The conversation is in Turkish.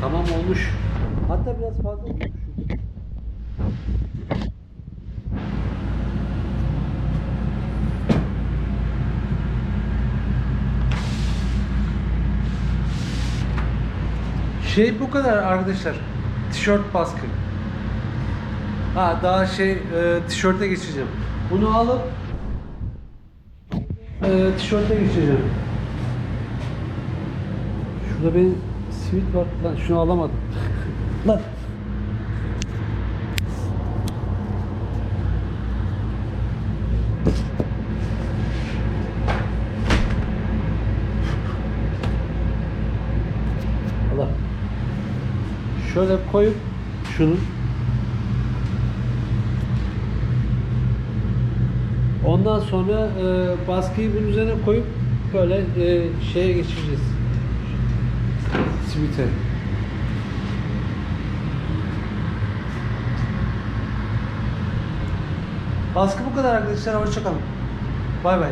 Tamam olmuş. Hatta biraz fazla olmuş. Şey bu kadar arkadaşlar. Tişört baskı. Ha daha şey e, tişörte geçeceğim. Bunu alıp e, tişörte geçeceğim. Şurada benim simit var. Lan şunu alamadım. Lan. Allah. Şöyle koyup şunu Ondan sonra e, baskıyı bunun üzerine koyup böyle e, şeye geçireceğiz. Simite. Baskı bu kadar arkadaşlar. Hoşçakalın. Bay bay.